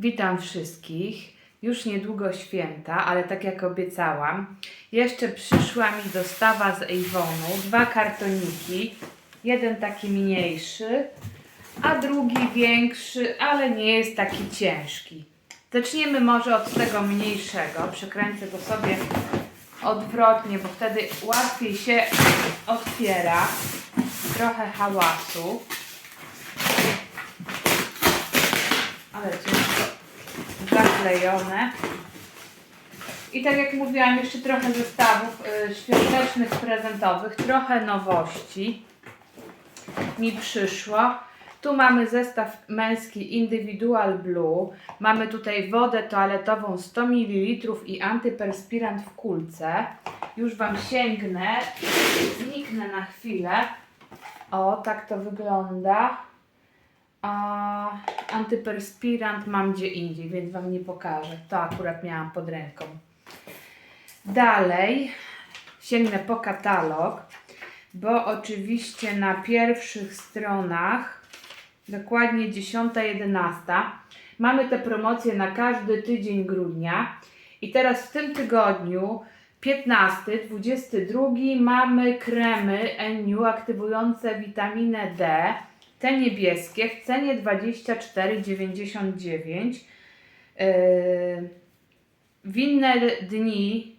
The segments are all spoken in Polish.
Witam wszystkich. Już niedługo święta, ale tak jak obiecałam, jeszcze przyszła mi dostawa z Avonu. Dwa kartoniki. Jeden taki mniejszy, a drugi większy, ale nie jest taki ciężki. Zaczniemy może od tego mniejszego. Przekręcę go sobie odwrotnie, bo wtedy łatwiej się otwiera. Trochę hałasu. ale ciężko zaklejone. I tak jak mówiłam, jeszcze trochę zestawów y, świątecznych, prezentowych, trochę nowości mi przyszło. Tu mamy zestaw męski Individual Blue. Mamy tutaj wodę toaletową 100 ml i antyperspirant w kulce. Już Wam sięgnę, zniknę na chwilę. O, tak to wygląda. A antyperspirant mam gdzie indziej, więc Wam nie pokażę. To akurat miałam pod ręką. Dalej sięgnę po katalog, bo oczywiście na pierwszych stronach, dokładnie 10-11, mamy te promocje na każdy tydzień grudnia. I teraz w tym tygodniu 15, 22 mamy kremy NU aktywujące witaminę D. Te niebieskie w cenie 24,99. Yy, w inne dni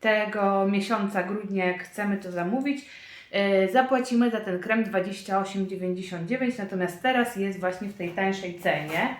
tego miesiąca, grudnia, jak chcemy to zamówić, yy, zapłacimy za ten krem 28,99, natomiast teraz jest właśnie w tej tańszej cenie.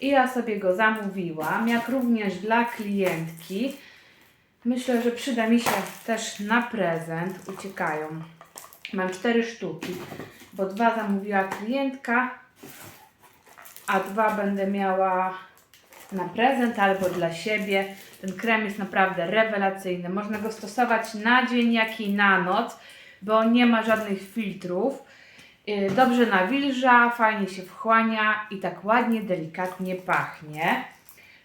I ja sobie go zamówiłam, jak również dla klientki. Myślę, że przyda mi się też na prezent. Uciekają. Mam cztery sztuki, bo dwa zamówiła klientka, a dwa będę miała na prezent albo dla siebie. Ten krem jest naprawdę rewelacyjny. Można go stosować na dzień, jak i na noc, bo nie ma żadnych filtrów. Yy, Dobrze nawilża, fajnie się wchłania i tak ładnie, delikatnie pachnie.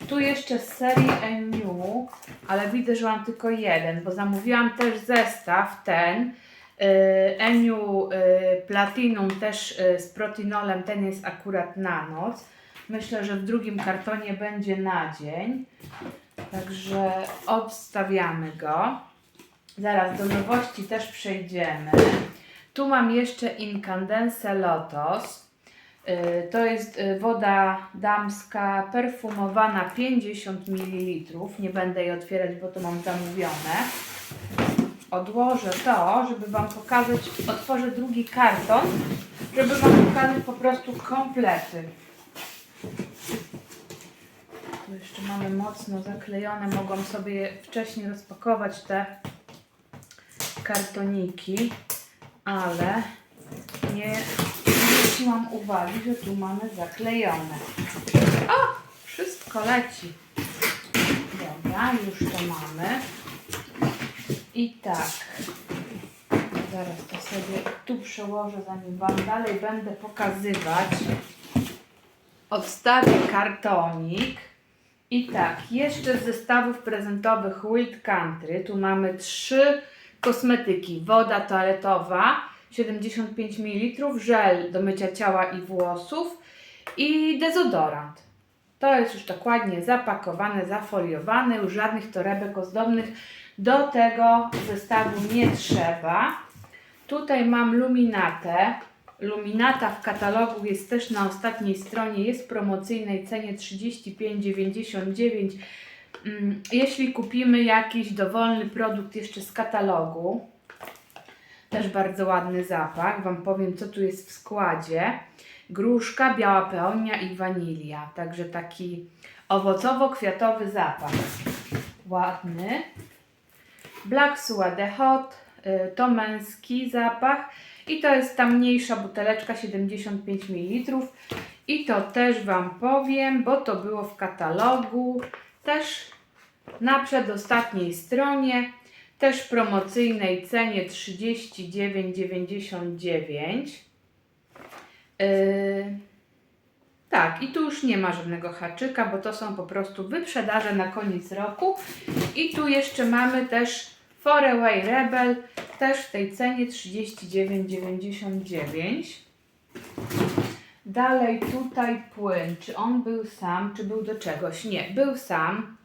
Tu jeszcze z serii Eniu, ale widzę, że mam tylko jeden, bo zamówiłam też zestaw ten. Yy, Eniu yy, Platinum też yy, z protinolem, ten jest akurat na noc. Myślę, że w drugim kartonie będzie na dzień. Także odstawiamy go. Zaraz do nowości też przejdziemy. Tu mam jeszcze Incandescent Lotos. To jest woda damska perfumowana 50 ml. Nie będę jej otwierać, bo to mam zamówione. Odłożę to, żeby Wam pokazać, otworzę drugi karton, żeby Wam pokazać po prostu komplety. Tu jeszcze mamy mocno zaklejone, mogłam sobie wcześniej rozpakować te kartoniki, ale nie zwróciłam uwagi, że tu mamy zaklejone. O! Wszystko leci. Dobra, już to mamy. I tak. Zaraz to sobie tu przełożę, zanim Wam dalej będę pokazywać. Odstawię kartonik. I tak, jeszcze z zestawów prezentowych Wild Country. Tu mamy trzy kosmetyki. Woda toaletowa 75 ml, żel do mycia ciała i włosów i dezodorant. To jest już dokładnie zapakowane, zafoliowane, już żadnych torebek ozdobnych do tego zestawu nie trzeba. Tutaj mam luminatę. Luminata w katalogu jest też na ostatniej stronie, jest w promocyjnej cenie 35,99. Mm, Jeśli kupimy jakiś dowolny produkt jeszcze z katalogu, też bardzo ładny zapach. Wam powiem, co tu jest w składzie. Gruszka, biała peonia i wanilia. Także taki owocowo-kwiatowy zapach. Ładny. Black Suede Hot. y, To męski zapach. I to jest ta mniejsza buteleczka 75 ml. I to też Wam powiem, bo to było w katalogu. Też na przedostatniej stronie. Też promocyjnej cenie 39,99. Yy, tak, i tu już nie ma żadnego haczyka, bo to są po prostu wyprzedaże na koniec roku. I tu jeszcze mamy też Foreway Rebel, też w tej cenie 39,99. Dalej tutaj płyn. Czy on był sam, czy był do czegoś? Nie, był sam.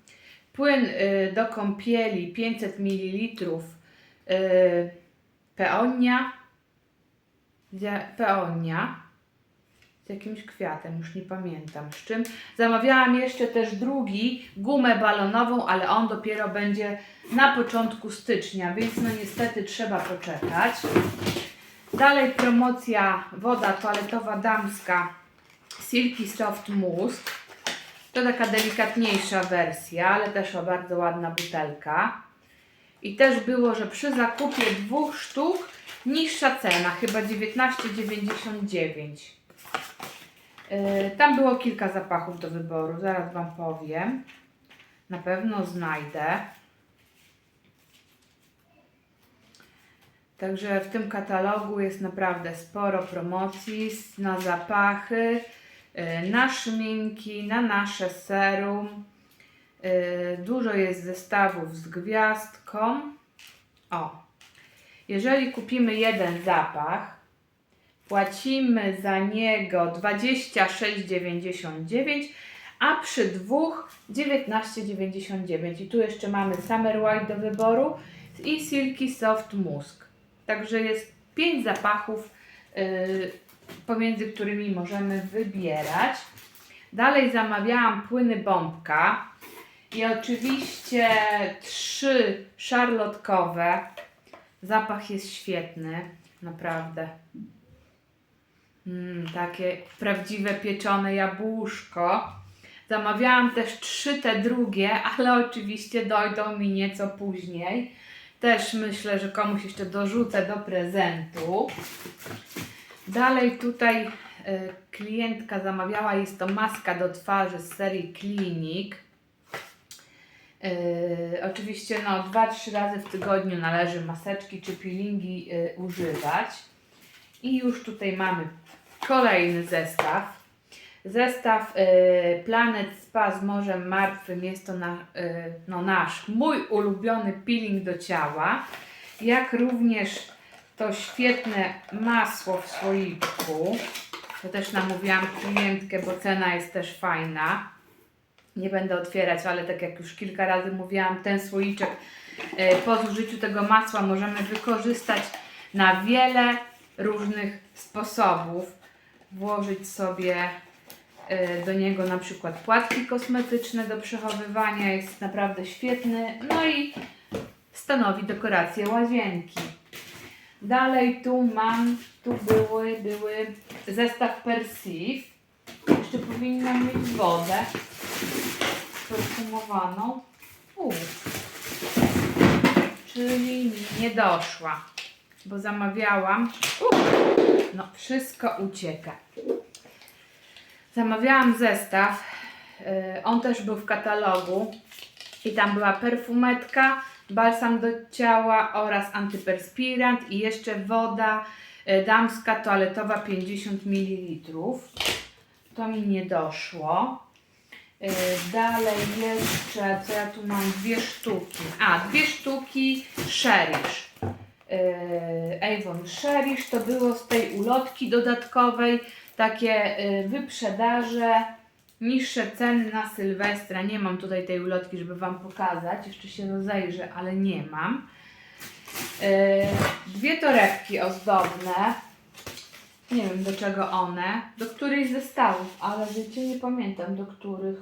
Płyn y, do kąpieli 500 ml y, peonia. Peonia. Z jakimś kwiatem, już nie pamiętam z czym. Zamawiałam jeszcze też drugi, gumę balonową, ale on dopiero będzie na początku stycznia, więc no niestety trzeba poczekać. Dalej promocja woda toaletowa damska Silky Soft Musk. To taka delikatniejsza wersja, ale też o bardzo ładna butelka. I też było, że przy zakupie dwóch sztuk niższa cena, chyba 19,99. Yy, Tam było kilka zapachów do wyboru, zaraz Wam powiem. Na pewno znajdę. Także w tym katalogu jest naprawdę sporo promocji na zapachy, yy, na szminki, na nasze serum. Yy, Dużo jest zestawów z gwiazdką. O, jeżeli kupimy jeden zapach, płacimy za niego 26,99, a przy dwóch 19,99. I tu jeszcze mamy Summer White do wyboru i Silky Soft Musk. Także jest 5 zapachów, yy, pomiędzy którymi możemy wybierać. Dalej zamawiałam płyny bombka i oczywiście trzy szarlotkowe. Zapach jest świetny, naprawdę. Mm, takie prawdziwe pieczone jabłuszko. Zamawiałam też trzy te drugie, ale oczywiście dojdą mi nieco później. Też myślę, że komuś jeszcze dorzucę do prezentu. Dalej tutaj y, klientka zamawiała, jest to maska do twarzy z serii Clinic. Yy, oczywiście no 2-3 razy w tygodniu należy maseczki czy peelingi yy, używać. I już tutaj mamy kolejny zestaw. Zestaw yy, Planet Spa z Morzem Martwym. Jest to na, yy, no nasz, mój ulubiony peeling do ciała. Jak również to świetne masło w słoiczku. To też namówiłam klientkę, bo cena jest też fajna. Nie będę otwierać, ale tak jak już kilka razy mówiłam, ten słoiczek e, po zużyciu tego masła możemy wykorzystać na wiele różnych sposobów. Włożyć sobie e, do niego na przykład płatki kosmetyczne do przechowywania, jest naprawdę świetny. No i stanowi dekorację łazienki. Dalej tu mam, tu były, były zestaw Persiv. Jeszcze powinnam mieć wodę perfumowaną. U. Czyli mi nie doszła, bo zamawiałam. U. No, wszystko ucieka. Zamawiałam zestaw. y, On też był w katalogu. I tam była perfumetka, balsam do ciała oraz antyperspirant i jeszcze woda y, damska toaletowa 50 ml. To mi nie doszło. Y, Dalej jeszcze, co ja tu mam? Dwie sztuki. A, dwie sztuki Cherish. Yy, Avon Cherish to było z tej ulotki dodatkowej. Takie y, wyprzedaże, niższe ceny na Sylwestra. Nie mam tutaj tej ulotki, żeby Wam pokazać. Jeszcze się rozejrzę, ale nie mam. Yy, Dwie torebki ozdobne. Nie wiem do czego one. Do których zestawów, ale wiecie, nie pamiętam do których.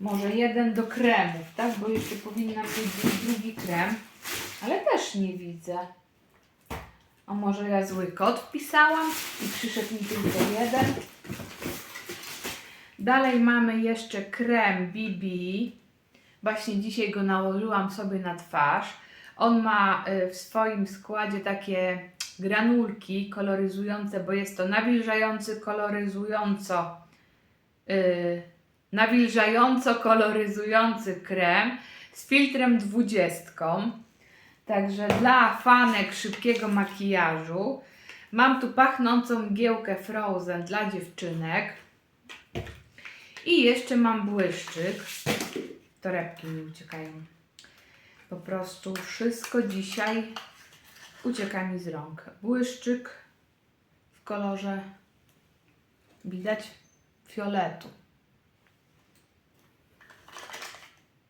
Może jeden do kremów, tak? Bo jeszcze powinna być drugi krem. Ale też nie widzę. A może ja zły kod wpisałam i przyszedł mi tylko jeden. Dalej mamy jeszcze krem BB. Właśnie dzisiaj go nałożyłam sobie na twarz. On ma y, w swoim składzie takie granulki koloryzujące, bo jest to nawilżający, koloryzująco, yy, nawilżająco koloryzujący krem z filtrem 20. Także dla fanek szybkiego makijażu mam tu pachnącą mgiełkę Frozen dla dziewczynek. I jeszcze mam błyszczyk. Torebki mi uciekają. Po prostu wszystko dzisiaj ucieka mi z rąk. Błyszczyk w kolorze Widać fioletu.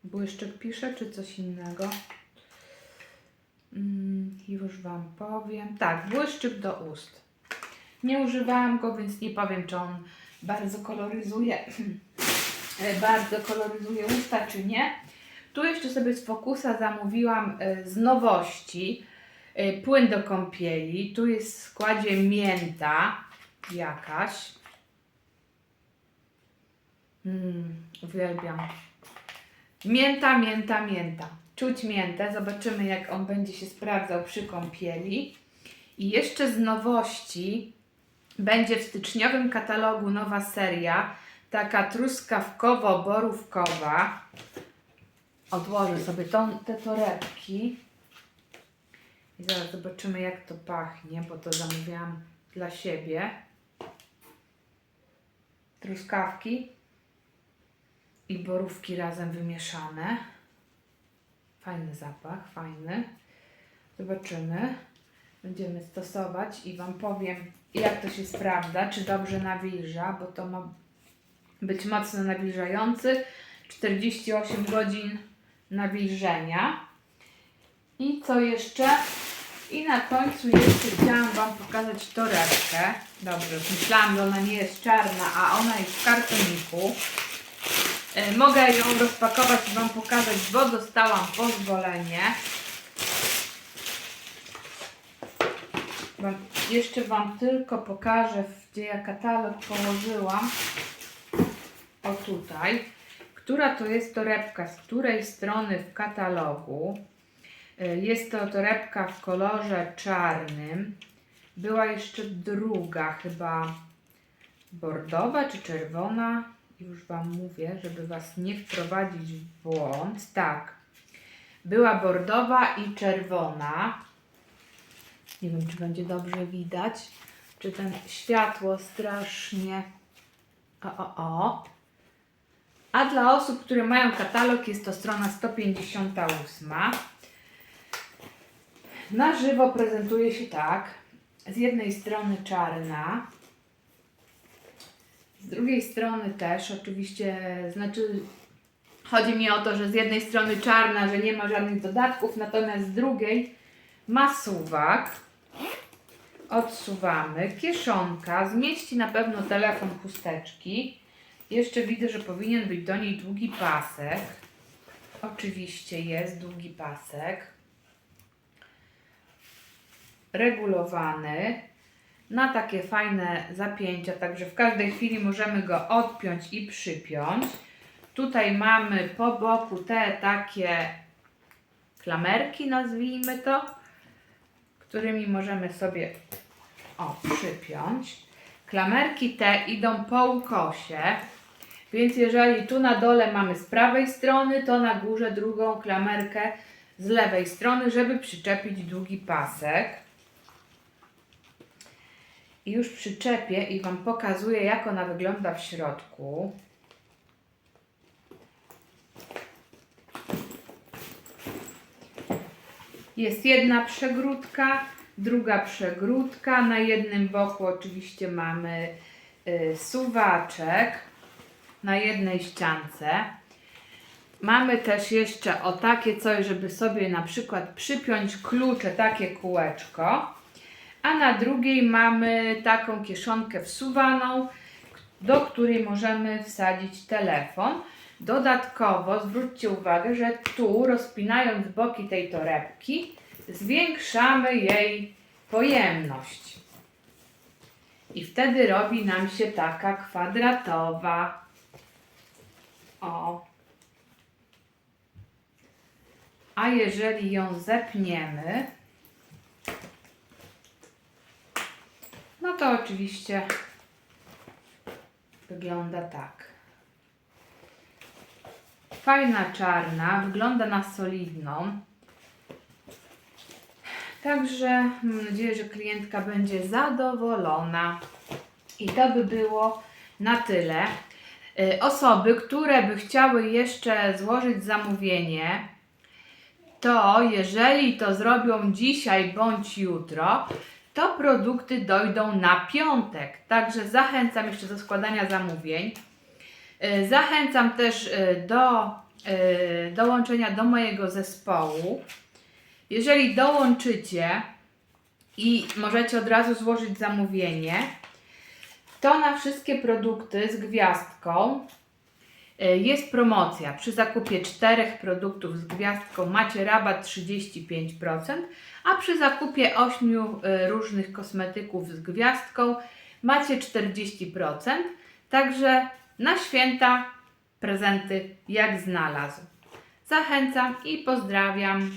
Błyszczyk pisze, czy coś innego? Mm, już Wam powiem. Tak, błyszczyk do ust. Nie używałam go, więc nie powiem, czy on bardzo koloryzuje, e, bardzo koloryzuje usta, czy nie. Tu jeszcze sobie z Fokusa zamówiłam e, z nowości e, płyn do kąpieli. Tu jest w składzie mięta jakaś. Mm, uwielbiam. Mięta, mięta, mięta. Czuć miętę. Zobaczymy, jak on będzie się sprawdzał przy kąpieli. I jeszcze z nowości będzie w styczniowym katalogu nowa seria, taka truskawkowo-borówkowa. Odłożę sobie tą, te torebki. I zaraz zobaczymy, jak to pachnie, bo to zamówiłam dla siebie. Truskawki i borówki razem wymieszane. Fajny zapach, fajny. Zobaczymy. Będziemy stosować i Wam powiem, jak to się sprawdza, czy dobrze nawilża, bo to ma być mocno nawilżający. 48 godzin nawilżenia. I co jeszcze? I na końcu jeszcze chciałam Wam pokazać torebkę. Dobrze, myślałam, że ona nie jest czarna, a ona jest w kartoniku. E, Mogę ją rozpakować i Wam pokazać, bo dostałam pozwolenie. Jeszcze Wam tylko pokażę, gdzie ja katalog położyłam. O tutaj. Która to jest torebka, z której strony w katalogu. E, Jest to torebka w kolorze czarnym. Była jeszcze druga, chyba bordowa czy czerwona. Już Wam mówię, żeby Was nie wprowadzić w błąd. Tak. Była bordowa i czerwona. Nie wiem, czy będzie dobrze widać. Czy ten światło strasznie. O, o, o. A dla osób, które mają katalog, jest to strona 158. Na żywo prezentuje się tak. Z jednej strony czarna, z drugiej strony też, oczywiście, znaczy chodzi mi o to, że z jednej strony czarna, że nie ma żadnych dodatków, natomiast z drugiej ma suwak. Odsuwamy. Kieszonka. Zmieści na pewno telefon chusteczki. Jeszcze widzę, że powinien być do niej długi pasek. Oczywiście jest długi pasek. Regulowany na takie fajne zapięcia, także w każdej chwili możemy go odpiąć i przypiąć. Tutaj mamy po boku te takie klamerki, nazwijmy to, którymi możemy sobie o, przypiąć. Klamerki te idą po ukosie, więc jeżeli tu na dole mamy z prawej strony, to na górze drugą klamerkę z lewej strony, żeby przyczepić długi pasek. I już przyczepię i Wam pokazuję, jak ona wygląda w środku. Jest jedna przegródka, druga przegródka. Na jednym boku oczywiście mamy y, suwaczek na jednej ściance. Mamy też jeszcze o takie coś, żeby sobie na przykład przypiąć klucze, takie kółeczko. A na drugiej mamy taką kieszonkę wsuwaną, do której możemy wsadzić telefon. Dodatkowo zwróćcie uwagę, że tu rozpinając boki tej torebki zwiększamy jej pojemność. I wtedy robi nam się taka kwadratowa. O. A jeżeli ją zepniemy, no to oczywiście wygląda tak. Fajna czarna, wygląda na solidną. Także mam nadzieję, że klientka będzie zadowolona. I to by było na tyle. Y, Osoby, które by chciały jeszcze złożyć zamówienie, to jeżeli to zrobią dzisiaj bądź jutro, to produkty dojdą na piątek. Także zachęcam jeszcze do składania zamówień. E, Zachęcam też e, do e, dołączenia do mojego zespołu. Jeżeli dołączycie i możecie od razu złożyć zamówienie, to na wszystkie produkty z gwiazdką jest promocja. Przy zakupie czterech produktów z gwiazdką macie rabat 35%, a przy zakupie 8 różnych kosmetyków z gwiazdką macie 40%. Także na święta prezenty jak znalazł. Zachęcam i pozdrawiam.